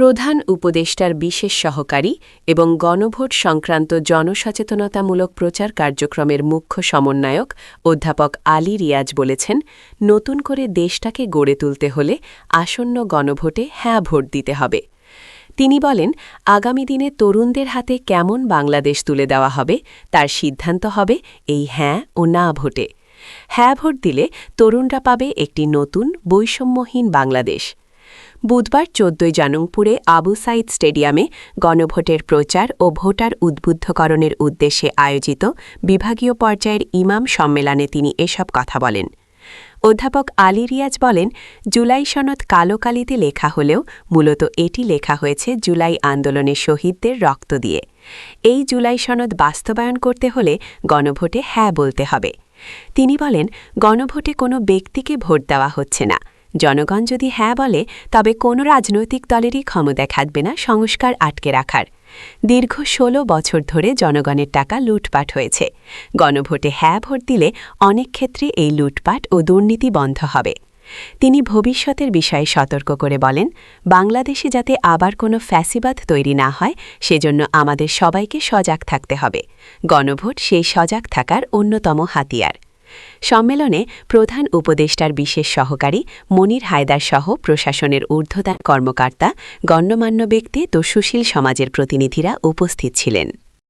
প্রধান উপদেষ্টার বিশেষ সহকারী এবং গণভোট সংক্রান্ত জনসচেতনতামূলক প্রচার কার্যক্রমের মুখ্য সমন্বয়ক অধ্যাপক আলী রিয়াজ বলেছেন, নতুন করে দেশটাকে গড়ে তুলতে হলে আসন্ন গণভোটে হ্যাঁ ভোট দিতে হবে। তিনি বলেন, আগামী দিনে তরুণদের হাতে কেমন বাংলাদেশ তুলে দেওয়া হবে তার সিদ্ধান্ত হবে এই হ্যাঁ ও না ভোটে। হ্যাঁ ভোট দিলে তরুণরা পাবে একটি নতুন বৈষম্যহীন বাংলাদেশ। বুধবার চোদ্দই জানুংপুরে আবু সাইদ স্টেডিয়ামে গণভোটের প্রচার ও ভোটার উদ্বুদ্ধকরণের উদ্দেশ্যে আয়োজিত বিভাগীয় পর্যায়ের ইমাম সম্মেলনে তিনি এসব কথা বলেন। অধ্যাপক আলী রিয়াজ বলেন, জুলাই সনদ কালো কালিতে লেখা হলেও মূলত এটি লেখা হয়েছে জুলাই আন্দোলনের শহীদদের রক্ত দিয়ে। এই জুলাই সনদ বাস্তবায়ন করতে হলে গণভোটে হ্যাঁ বলতে হবে। তিনি বলেন, গণভোটে কোনো ব্যক্তিকে ভোট দেওয়া হচ্ছে না। জনগণ যদি হ্যাঁ বলে, তবে কোনো রাজনৈতিক দলেরই ক্ষমতা থাকবে না সংস্কার আটকে রাখার। দীর্ঘ ১৬ বছর ধরে জনগণের টাকা লুটপাট হয়েছে। গণভোটে হ্যাঁ ভোট দিলে অনেক ক্ষেত্রে এই লুটপাট ও দুর্নীতি বন্ধ হবে। তিনি ভবিষ্যতের বিষয়ে সতর্ক করে বলেন, বাংলাদেশে যাতে আবার কোনো ফ্যাসিবাদ তৈরি না হয়, সেজন্য আমাদের সবাইকে সজাগ থাকতে হবে। গণভোট সেই সজাগ থাকার অন্যতম হাতিয়ার। সম্মেলনে প্রধান উপদেষ্টার বিশেষ সহকারী মনির হায়দার সহ প্রশাসনের ঊর্ধ্বতন কর্মকর্তা, গণ্যমান্য ব্যক্তি তো সুশীল সমাজের প্রতিনিধিরা উপস্থিত ছিলেন।